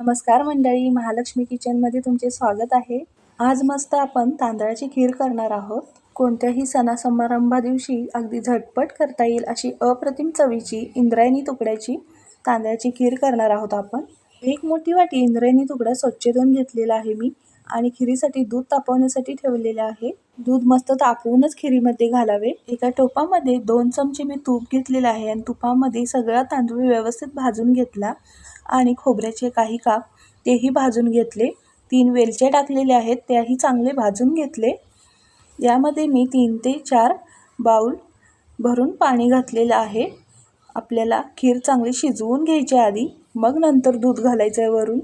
नमस्कार मंडळी महालक्ष्मी किचनमध्ये तुमचे स्वागत आहे. आज मस्त आपण तांदळाची खीर करणार आहोत. कोणत्याही सणासमारंभा दिवशी अगदी झटपट करता येईल अशी अप्रतिम चवीची इंद्रायणी तुकड्याची तांदळाची खीर करणार आहोत आपण. एक मोठी वाटी इंद्रायणी तुकडा स्वच्छ धुवून घेतलेला आहे मी. आणि खिरीसाठी दूध तापवण्यासाठी ठेवलेले आहे. दूध मस्त तापवूनच खिरीमध्ये घालावे. एका टोपामध्ये दोन चमचे मी तूप घेतलेलं आहे आणि तुपामध्ये सगळा तांदूळ व्यवस्थित भाजून घेतला आणि खोबऱ्याचे काही काप तेही भाजून घेतले. तीन वेलच्या टाकलेल्या आहेत त्याही चांगले भाजून घेतले. यामध्ये मी तीन ते चार बाऊल भरून पाणी घातलेलं आहे. आपल्याला खीर चांगली शिजवून घ्यायची आधी मग नंतर दूध घालायचं आहे वरून.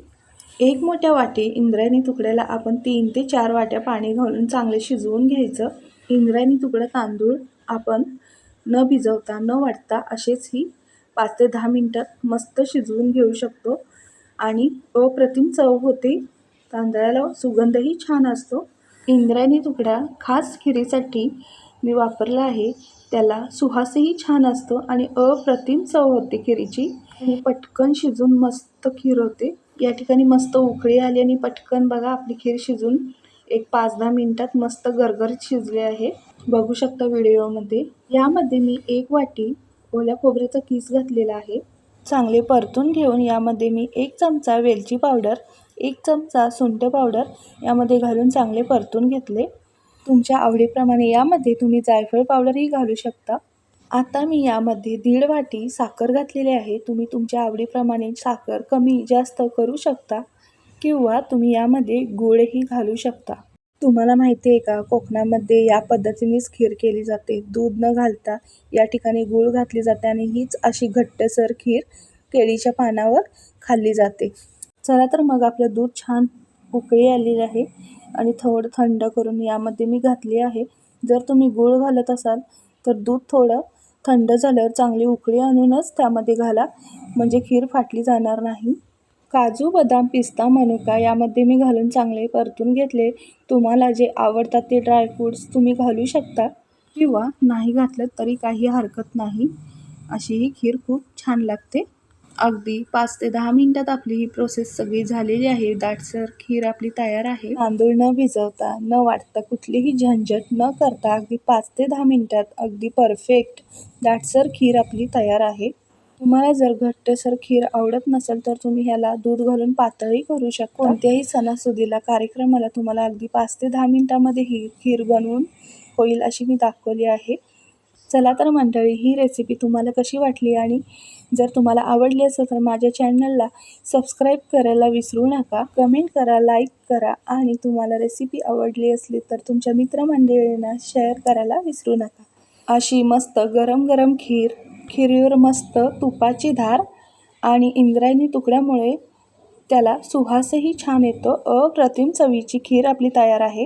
एक मोठ्या वाटी इंद्रायणी तुकड्याला आपण तीन ते चार वाट्या पाणी घालून चांगले शिजवून घ्यायचं. इंद्रायणी तुकडा तांदूळ आपण न भिजवता न वाटता असेच ही पाच ते दहा मिनटात मस्त शिजवून घेऊ शकतो. आणि अप्रतिम चव होते. तांदळाला सुगंधही छान असतो. इंद्रायणी तुकडा खास खिरीसाठी मी वापरला आहे. त्याला सुहासही छान असतो आणि अप्रतिम चव होते खिरीची. आणि पटकन शिजून मस्त खीर होते. या ठिकाणी मस्त उकळी आली आणि पटकन बघा आपली खीर शिजून एक पाच दहा मिनटात मस्त गरगरीत शिजले आहे. बघू शकता व्हिडिओमध्ये. यामध्ये मी एक वाटी ओल्या खोबऱ्याचा किस घातलेला आहे. चांगले परतून घेऊन यामध्ये मी एक चमचा वेलची पावडर एक चमचा सुंठ पावडर यामध्ये घालून चांगले परतून घेतले. तुमच्या आवडीप्रमाणे यामध्ये तुम्ही जायफळ पावडरही घालू शकता. आता मी यामध्ये दीड वाटी साखर घातलेली आहे. तुम्ही तुमच्या आवडीप्रमाणे साखर कमी जास्त करू शकता किंवा तुम्ही यामध्ये गूळही घालू शकता. तुम्हाला माहिती आहे का कोकणामध्ये या पद्धतीनेच खीर केली जाते. दूध न घालता या ठिकाणी गूळ घातली जाते आणि हीच अशी घट्टसर खीर केळीच्या पानावर खाल्ली जाते. चला तर मग आपलं दूध छान उकळी आलेली आहे आणि थोडं थंड करून यामध्ये मी घातली आहे. जर तुम्ही गूळ घालत असाल तर दूध थोडं थंड झाल्यावर चांगली उकळी आणूनच त्यामध्ये घाला. म्हणजे खीर फाटली जाणार नाही. काजू बदाम पिस्ता मनुका यामध्ये मी घालून चांगले परतून घेतले. तुम्हाला जे आवडतात ते ड्रायफ्रूट्स तुम्ही घालू शकता. किंवा नाही घातलं तरी काही हरकत नाही. अशी ही खीर खूप छान लागते. अगदी पाच ते दहा मिनटात आपली ही प्रोसेस सगळी झालेली आहे. दाटसर खीर आपली तयार आहे. तांदूळ न भिजवता न वाटता कुठलीही झंझट न करता अगदी पाच ते दहा मिनटात अगदी परफेक्ट दाटसर खीर आपली तयार आहे. तुम्हाला जर घट्टसर खीर आवडत नसेल तर तुम्ही ह्याला दूध घालून पातळी करू शकता. कोणत्याही सणासुदीला कार्यक्रमाला तुम्हाला अगदी पाच ते दहा मिनटामध्ये ही खीर बनवून होईल अशी मी दाखवली आहे. चला तर मंडळी ही रेसिपी तुम्हाला कशी वाटली आणि जर तुम्हाला आवडली असेल तर माझ्या चॅनलला सबस्क्राईब करायला विसरू नका. कमेंट करा लाईक करा आणि तुम्हाला रेसिपी आवडली असली तर तुमच्या मित्रमंडळींना शेअर करायला विसरू नका. अशी मस्त गरम गरम खीर खिरीवर मस्त तुपाची धार आणि इंद्रायणी तुकड्यामुळे त्याला सुहासही छान येतो. अप्रतिम चवीची खीर आपली तयार आहे.